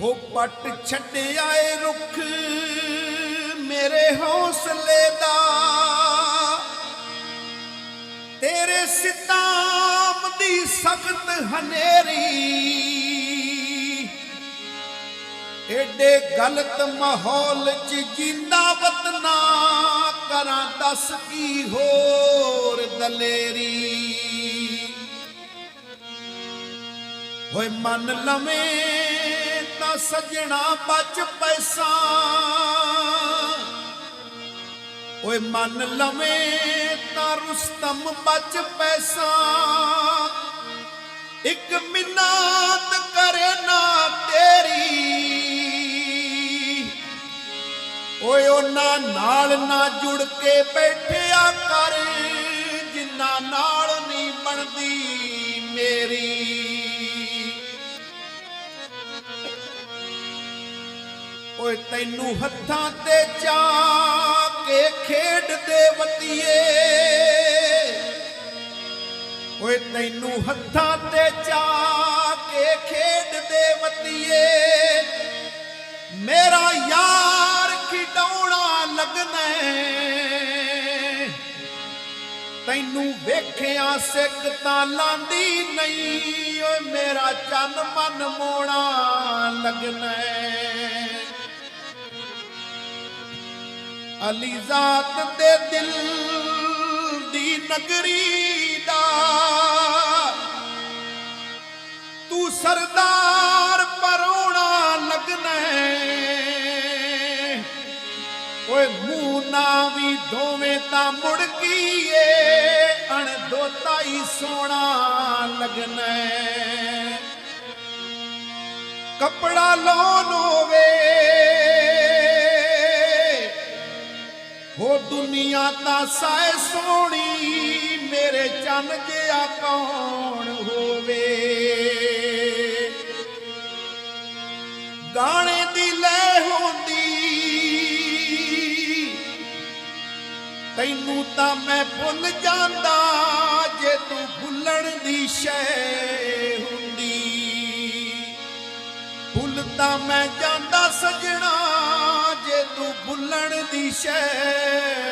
ਹੋ ਪੱਟ ਛੱਡਿਆ ਏ ਰੁੱਖ ਮੇਰੇ ਹੌਸਲੇ ਦਾ। ਤੇਰੇ ਸਿਤਾਮ ਦੀ ਸਖਤ ਹਨੇਰੀ, ਏਡੇ ਗਲਤ ਮਾਹੌਲ ਚ ਜਿੰਦਾ ਵਤਨਾ ਕਰਾਂ ਦੱਸ ਕੀ ਹੋਰ ਦਲੇਰੀ। ਹੋਏ ਮਨ ਲਵੇਂ ਤਾਂ ਸਜਣਾ ਬਚ ਪੈਸਾ। ਓਏ ਮਨ ਲਵੇਂ ਤਾਂ ਰੁਸਤਮ ਬਚ ਪੈਸਾ। ਇੱਕ ਮਿੰਨਾਤ ਕਰੇ ਨਾ ਤੇਰੀ। ਓਏ ਉਹਨਾਂ ਨਾਲ ਨਾ ਜੁੜ ਕੇ ਬੈਠਿਆ ਓਏ, ਤੈਨੂੰ ਹੱਥਾਂ ਤੇ ਚਾ ਕੇ ਖੇਡਦੇ ਵਤੀਏ। ਓਏ, ਤੈਨੂੰ ਹੱਥਾਂ ਤੇ ਚਾ ਕੇ ਖੇਡਦੇ ਵਤੀਏ। ਮੇਰਾ ਯਾਰ ਖਿਡੌਣਾ ਲੱਗਣਾ ਤੈਨੂੰ ਵੇਖਿਆ ਸਿੱਕ ਤਾਂ ਲਾਂਦੀ ਨਹੀਂ। ਓਏ, ਮੇਰਾ ਚੰਨ ਮਨ ਮੋਣਾ ਲੱਗਣਾ ਅਲੀ ਜ਼ਾਤ ਦੇ ਦਿਲ ਦੀ ਨਗਰੀ ਦਾ ਤੂੰ ਸਰਦਾਰ ਪਰੋਣਾ ਲੱਗਣਾ ਏ। ਓਏ ਮੂੰਹ ਨਾ ਵੀ ਦੋਵੇਂ ਤਾਂ ਮੁੜ ਗਈਏ ਅਣ ਦੋਤਾ ਹੀ ਸੋਹਣਾ ਲੱਗਣਾ ਏ। ਕੱਪੜਾ ਲਾਉਣ ਹੋਵੇ ਹੋ ਦੁਨੀਆ ਤਾਂ ਸਾਇ ਸੋਹਣੀ, ਮੇਰੇ ਚੰਨ ਜਿਹਾ ਕੌਣ ਹੋਵੇ? ਗਾਣੇ ਦੀ ਲੈ ਹੁੰਦੀ, ਤੈਨੂੰ ਤਾਂ ਮੈਂ ਭੁੱਲ ਜਾਂਦਾ, ਜੇ ਤੂੰ ਭੁੱਲਣ ਦੀ ਸ਼ੈ ਹੁੰਦੀ। ਭੁੱਲ ਤਾਂ ਮੈਂ ਜਾਂਦਾ ਸਜਣਾ ਭੁੱਲਣ ਦੀ ਸ਼ੈ।